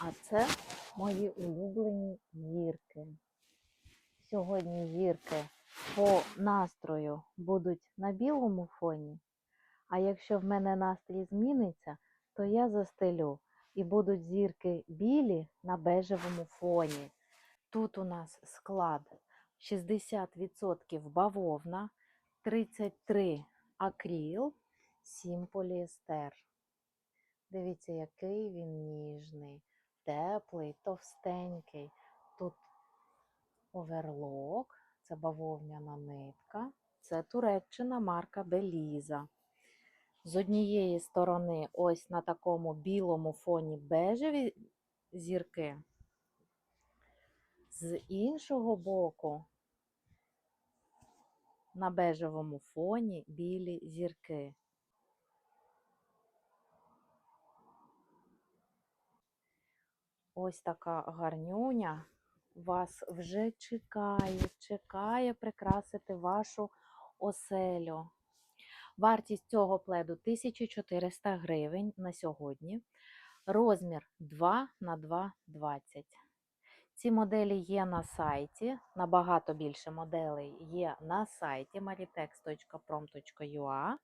А це мої улюблені зірки. Сьогодні зірки по настрою будуть на білому фоні. А якщо в мене настрій зміниться, то я застелю і будуть зірки білі на бежевому фоні. Тут у нас склад 60% бавовна, 33 акріл, 7 поліестер. Дивіться, який він теплий, товстенький. Тут оверлок, це бавовняна нитка, це Туреччина марка Беліза. З однієї сторони, ось на такому білому фоні бежеві зірки, з іншого боку, на бежевому фоні білі зірки. Ось така гарнюня вас вже чекає, чекає прикрасити вашу оселю. Вартість цього пледу 1400 гривень на сьогодні. Розмір 2 на 2,20. Ці моделі є на сайті. Набагато більше моделей є на сайті maritex.prom.ua.